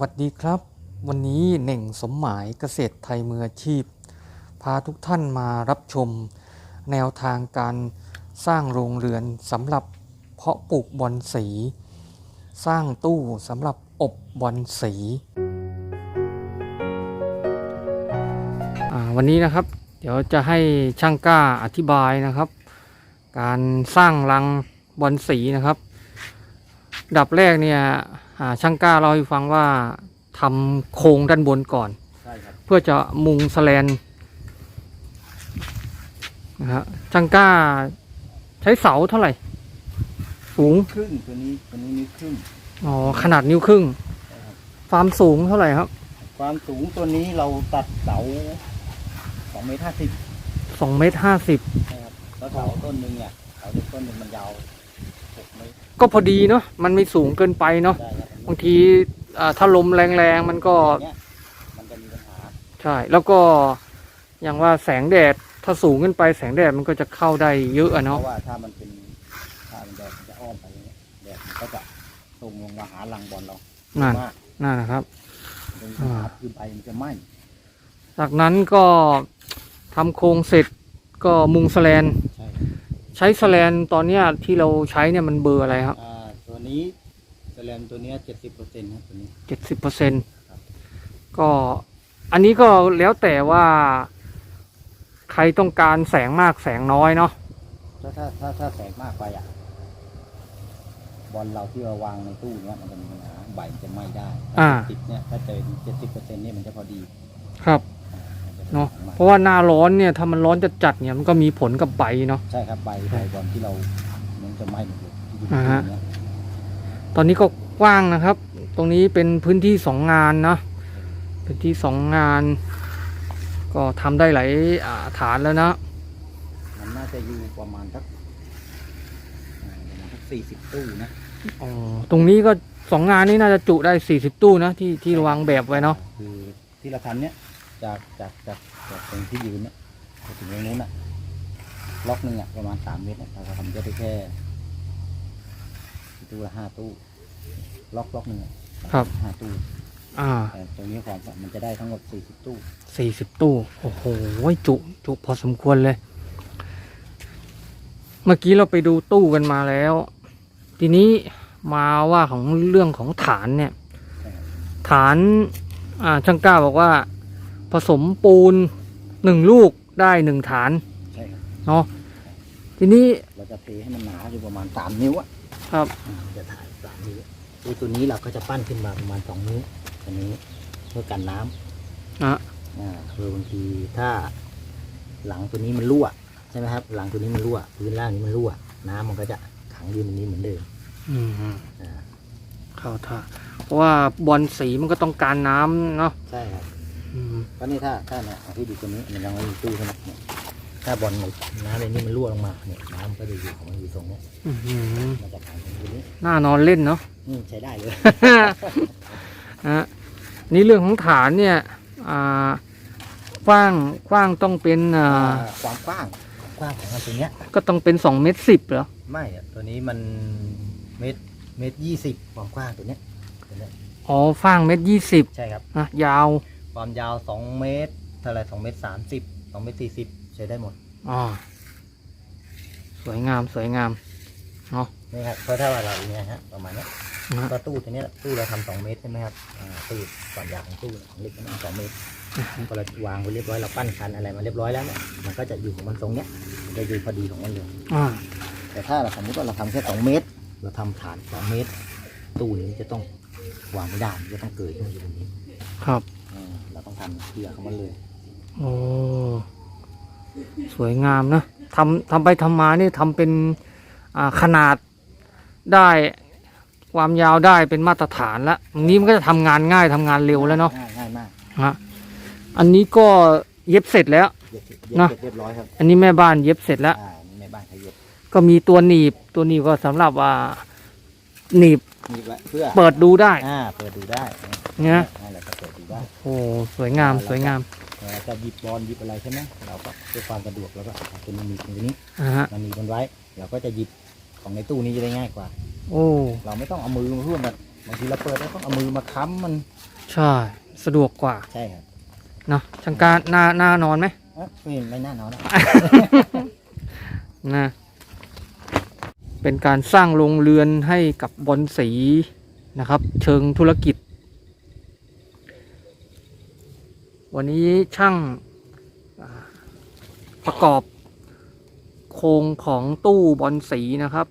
วัสดีครับ วันนี้เหน่งสมหมายเกษตรไทยมืออาชีพ พาทุกท่านมารับชม แนวทางการสร้างโรงเรือนสำหรับเพาะปลูกบอนสี สร้างตู้สำหรับอบบอนสีวันนี้นะครับ เดี๋ยวจะให้ช่างกล้าอธิบายนะครับ การสร้างรังบอนสีนะครับ ดับแรกเนี่ย ช่างกล้าเราให้ฟังว่าทำโครงด้านบนก่อน ใช่ครับ เพื่อจะมุงสแลนนะฮะช่างกล้าใช้เสาเท่าไหร่ สูง ครึ่งตัวนี้ตัวนี้นิ้วครึ่ง อ๋อ ขนาดนิ้วครึ่งครับความสูงเท่าไหร่ครับ ความสูงตัวนี้เราตัดเสาสองเมตรห้าสิบสองเมตรห้าสิบ นะครับแล้วเสาต้นหนึ่งเนี่ยเสาเด็กต้นหนึ่งมันยาวหกเมตรก็พอดีเนาะ มันไม่สูงเกินไปเนาะ ได้ครับ บางทีอ่าถ้าลมแรงๆมันก็เนี่ยมันจะมีปัญหาใช่ แล้วก็อย่างว่าแสงแดดถ้าสูงขึ้นไปแสงแดดมันก็จะเข้าได้เยอะอะเพเนาะ ราะว่าถ้ามันเป็นถ้ามันแดดมันจะอ้อมไปอย่างเงี้ยแดดมันก็จะส่งลงมาหารังบอลเรานั่น มากนั่นนะครับเป็นปัญหาคือใบมันจะไหม้จากนั้นก็ทำโครงเสร็จก็มุงสแลนใช่ใช้สแลนตอนเนี้ยที่เราใช้เนี่ยมันเบอร์อะไรครับ อ่าตัวนี้ แสลมตัวเนี้เจ็ดสิบเปอร์เซ็นต์ครับตัวนี้ เจ็ดสิบเปอร์เซ็นครับ ก็อันนี้ก็แล้วแต่ว่าใครต้องการแสงมากแสงน้อยเนาะถ้าถ้าถ้าถ้าแสงมากไปอะ บอลเราที่เราวางในตู้เนี้ยมันจะมีปัญหาใบมันจะไหม้ได้อ่า ติดเนี่ยถ้าเจอเจ็ดสิบเปอร์เซ็นต์เนี่ยมันจะพอดีครับอ่ามัจเนาะไหม้เพราะว่าหน้าร้อนเนี่ยถ้ามันร้อนจัดจัดๆเนี่ยมันก็มีผลกับใบเนาะ ใช่ครับใบใบบอลที่เรามันจะไหม้หมดเลยที่อยู่ในอ่าฮะตู้เนี้ย ตอนนี้ก็กว้างนะครับ ตรงนี้เป็นพื้นที่สองงานนะพื้นที่สองงาน ก็ทำได้หลายอ่าฐานแล้วนะ มันน่าจะอยู่ประมาณสักอ่าประมาณสักสี่สิบตู้นะอ๋อตรงนี้ก็สองงานนี้น่าจะจุได้สี่สิบตู้นะที่ที่วางแบบไว้เนาะคือที่เราทำเนี้ยจากจากจากจากตรงที่ยืนเนี่ยไปถึงตรงนู้นอะล็อกหนึ่งอะประมาณสามเมตรเนี่ยเราทำได้แค่ ตู้ละห้าตู้ ล็อกล็อกหนึ่งอะครับ ห้าตู้อ่าแต่ตรงนี้ความฝันมันจะได้ทั้งหมดสี่สิบตู้ สี่สิบตู้ โอ้โห จุจุพอสมควรเลย เมื่อกี้เราไปดูตู้กันมาแล้ว ทีนี้มาว่าของเรื่องของฐานเนี่ยใช่ครับฐานอ่าช่างกล้าบอกว่า ผสมปูนหนึ่งลูกได้หนึ่งฐานใช่ครับ เนาะทีนี้เราจะเทให้มันหนาอยู่ประมาณสามนิ้วอะ ครับอ่าจะถ่ายสามนิ้วตู้ตัวนี้เราก็จะปั้นขึ้นมาประมาณสองนิ้วตัวนี้เพื่อกันน้ำอะอ่าคือบางทีถ้า หลังตัวนี้มันรั่วใช่ไหมครับ หลังตัวนี้มันรั่วพื้นล่างนี้มันรั่ว น้ำมันก็จะขังอยู่ในนี้เหมือนเดิม อืมอ่าเข้าท่าเพราะว่าบอลสีมันก็ต้องการน้ำเนาะใช่ครับอืมก็นี่ถ้าถ้าเนี่ยเอาที่ดูตัวนี้มันยังไม่มีตู้ใช่ไหมเนี่ย ถ้าบอลมันน้ำในนี้มันรั่วลงมาเนี่ยน้ำมันก็จะอยู่ของมันอยู่ตรงเนี้ยอื้อหือมันจะขังอยู่ตรงนี้น่านอนเล่นเนาะ อืมใช้ได้เลยฮะนี่เรื่องของฐานเนี่ยอ่ากว้างกว้างต้องเป็นอ่าความกว้างความกว้างของมันตัวเนี้ย ก็ต้องเป็นสองเมตรสิบเหรอไม่อะตัวนี้มันเมตรเมตรยี่สิบความกว้างตัวเนี้ยตัวเนี้ยอ๋อฟางเมตรยี่สิบใช่ครับ นะยาว ความยาวสองเมตรเท่าไหรสองเมตรสามสิบสองเมตรสี่สิบ ใช้ได้หมดอ๋อสวยงามสวยงามเนาะนี่ครับเพราะถ้าว่าเราเนี่ยฮะประมาณเนี้ยนะก็ตู้ตัวเนี้ยตู้เราทำสองเมตรใช่ไหมครับอ่าตู้ความยาวของตู้ของเหล็กมันสองเมตรพอเราวางไว้เรียบร้อยเราปั้นคันอะไรมาเรียบร้อยแล้วเนี่ยมันก็จะอยู่ของมันตรงเนี้ยมันจะอยู่พอดีของมันเลยอ่าแต่ถ้าเราสมมติว่าเราทำแค่สองเมตร เราทำฐานสองเมตร ตู้นี้จะต้องวางไม่ได้มันจะต้องเกิดขึ้นมาอยู่ตรงนี้ ครับอ่าเราต้องทำเพื่อของมันเลยโอ้ สวยงามนะทำทำไปทำมานี่ทำเป็นอ่าขนาดได้ความยาวได้เป็นมาตรฐานแล้วอันนี้มันก็จะทำงานง่ายทำงานเร็วแล้วเนาะง่ายง่ายมากฮะอันนี้ก็เย็บเสร็จแล้วเย็บเสร็จเย็บเนอะเสร็จเรียบร้อยครับอันนี้แม่บ้านเย็บเสร็จแล้วอ่านี่แม่บ้านเขาเย็บก็มีตัวหนีบตัวหนีบก็สำหรับว่าหนีบมีไว้เพื่อเปิดดูได้อ่าเปิดดูได้เนี่ยนั่นแหละก็เปิดดูได้โอ้สวยงามสวยงามเวลา จะหยิบบอลหยิบอะไรใช่ไหมเราก็เพื่อความสะดวกเราก็เอาตัวนี้มีตรงนี้อ่าฮะมันมีมันไว้เราก็จะหยิบของในตู้นี้จะได้ง่ายกว่า โอ้ เราไม่ต้องเอามือมาร่วมแบบบางทีเราเปิดแล้วต้องเอามือมาค้ำมันใช่ สะดวกกว่าใช่ครับเนาะช่างกล้าหน้าหน้านอนไหมเอ้ยไม่ไม่น่านอนนะนะเป็นการสร้างโรงเรือนให้กับบอลสีนะครับ เชิงธุรกิจ วันนี้ช่างประกอบโครงของตู้บอลสีนะครับ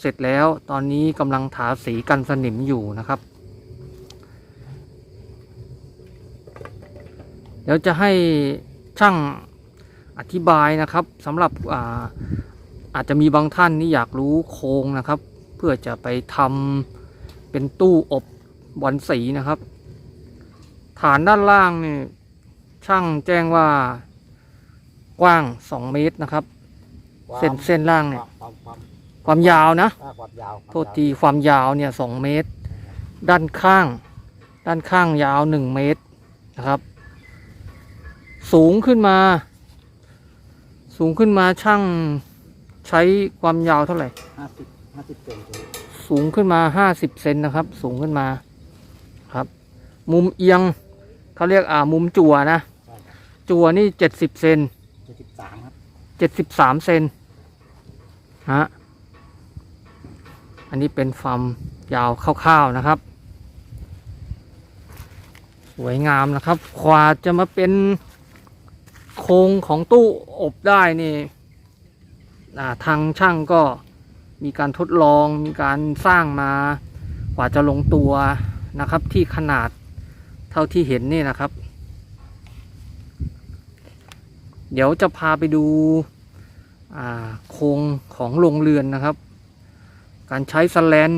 เสร็จแล้วตอนนี้กำลังทาสีกันสนิมอยู่นะครับ เดี๋ยวจะให้ช่างอธิบายนะครับสำหรับอาอาจจะมีบางท่านนี่อยากรู้โครงนะครับ เพื่อจะไปทำเป็นตู้อบบอลสีนะครับ ฐานด้านล่างนี่ ช่างแจ้งว่ากว้าง2เมตรนะครับ เส้นเส้นล่างเนี่ย ความความความยาวนะความความยาวโทษทีความยาวเนี่ยสองเมตร ด้านข้าง ด้านข้างยาวหนึ่งเมตรนะครับ สูงขึ้นมา สูงขึ้นมาช่างใช้ความยาวเท่าไหร่ห้าสิบห้าสิบเซนใช่ไหมสูงขึ้นมาห้าสิบเซนนะครับ สูงขึ้นมาครับ มุมเอียงเขาเรียกอ่ามุมจั่วนะใช่ครับ จั่วนี่เจ็ดสิบเซนเจ็ดสิบสามครับเจ็ดสิบสามเซนฮะอันนี้เป็นความยาวคร่าวๆนะครับ สวยงามนะครับกว่าจะมาเป็นโครงของตู้อบได้นี่อ่าทางช่างก็มีการทดลองมีการสร้างมากว่าจะลงตัวนะครับที่ขนาดเท่าที่เห็นนี่นะครับ เดี๋ยวจะพาไปดูโครงของโรงเรือนนะครับ การใช้สแลน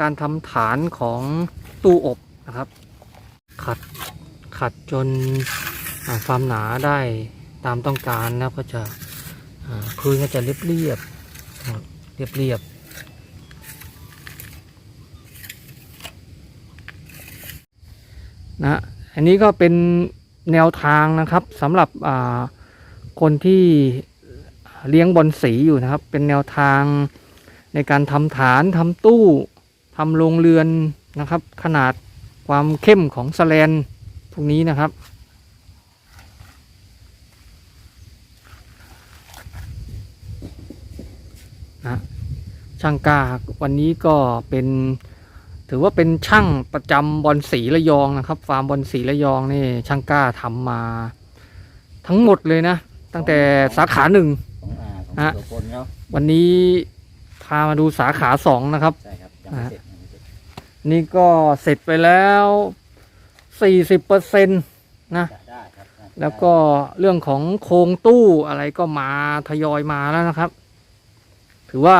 การทำฐานของตู้อบนะครับ ขัดขัดจนความหนาได้ตามต้องการนะก็จะอ่าพื้นก็จะเรียบเรียบเรียบเรียบนะอันนี้ก็เป็น แนวทางนะครับสำหรับคนที่เลี้ยงบอลสีอยู่นะครับ เป็นแนวทางในการทำฐานทำตู้ทำโรงเรือนนะครับ ขนาดความเข้มของสแลนพวกนี้นะครับ นะช่างกาวันนี้ก็เป็น ถือว่าเป็นช่างประจำบอลสีระยองนะครับ ฟาร์มบอลสีระยองนี่ช่างกล้าทำมา ทั้งหมดเลยนะ ตั้งแต่สาขาหนึ่งของอ่าของฮะตัวคนเขาวันนี้พามาดูสาขาสองนะครับใช่ครับยังไม่เสร็จยังไม่เสร็จนี่ก็เสร็จไปแล้วสี่สิบเปอร์เซ็นต์นะได้ได้ครับได้แล้วก็เรื่องของโครงตู้อะไรก็มาทยอยมาแล้วนะครับ ถือว่า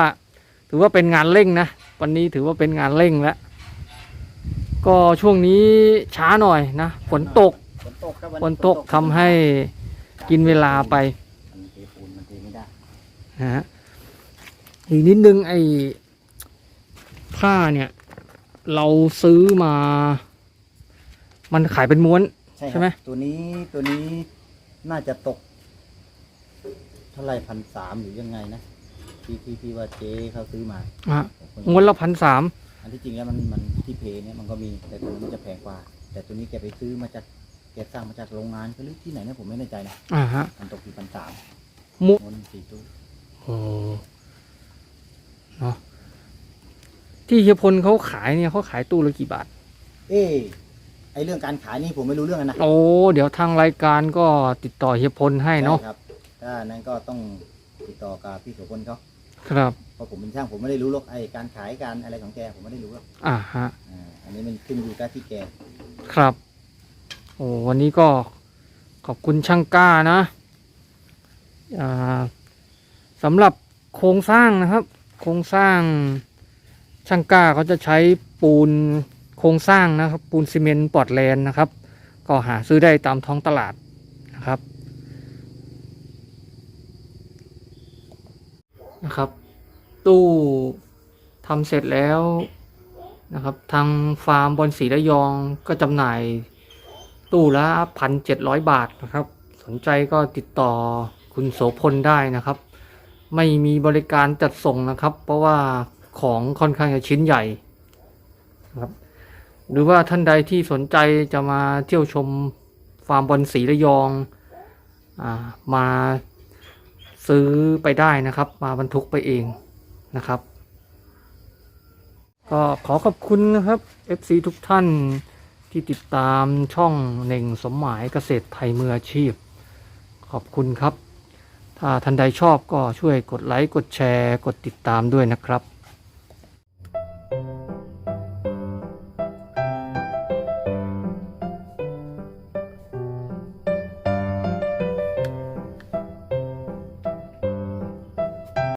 ถือว่าเป็นงานเร่งนะ วันนี้ถือว่าเป็นงานเร่งแล้ว ก็ช่วงนี้ช้าหน่อยนะฝนตกฝนตกครับวัฝนตกทำให้กินเวลาไปมันเทปูนมันเทไม่ได้นะฮะอีกนิดนึงไอ้ผ้าเนี่ย เราซื้อมา มันขายเป็นม้วน ใช่ครับใช่ไหมตัวนี้ตัวนี้น่าจะตก เท่าไหรพันสามหรือยังไงนะที่ที่ที่ว่าเจ๊เขาซื้อมาอะผมม้วนละพันสาม อันที่จริงแล้วมันมันที่เพเนี่ยมันก็มีแต่ตัวนี้มันจะแพงกว่า แต่ตัวนี้แกไปซื้อมาจากแกสร้างมาจากโรงงานหรือที่ไหนเนี่ยผมไม่แน่ใจนะอ่าฮะมันตกที่พันสามมุม้วนสี่ตู้โอ้เนาะที่เฮียพลเขาขายเนี่ยเขาขายตู้ละกี่บาท เอ๊ะไอเรื่องการขายนี่ผมไม่รู้เรื่องอะนะโอ้เดี๋ยวทางรายการก็ติดต่อเฮียพลให้เนาะใช่ครับถ้านั้นก็ต้องติดต่อกับพี่โสพลเขาครับเพ ราะผมเป็นช่างผมไม่ได้รู้หรอกไอการขายการอะไรของแกผมไม่ได้รู้หรอกอ่าฮะอ่าอันนี้มันขึ้นอยู่กับที่แกครับโอ้วันนี้ก็ขอบคุณช่างกล้านะอ่าสำหรับโครงสร้างนะครับ โครงสร้างช่างกล้าเขาจะใช้ปูนโครงสร้างนะครับ ปูนซีเมนต์ปอร์ตแลนด์นะครับ ก็หาซื้อได้ตามท้องตลาดนะครับนะครับ ตู้ทำเสร็จแล้วนะครับ ทางฟาร์มบอลสีระยองก็จำหน่ายตู้ละพันเจ็ดร้อยบาทนะครับ สนใจก็ติดต่อคุณโสพลได้นะครับ ไม่มีบริการจัดส่งนะครับ เพราะว่าของค่อนข้างจะชิ้นใหญ่ครับหรือว่าท่านใดที่สนใจจะมาเที่ยวชมฟาร์มบอลสีระยองอามาซื้อไปได้นะครับ มาบรรทุกไปเอง นะครับ ก็ขอขอบคุณนะครับ FC ทุกท่านที่ติดตามช่องเน่งสมหมายเกษตรไทยมืออาชีพ ขอบคุณครับ ถ้าท่านใดชอบก็ช่วยกดไลค์ กดแชร์ กดติดตามด้วยนะครับ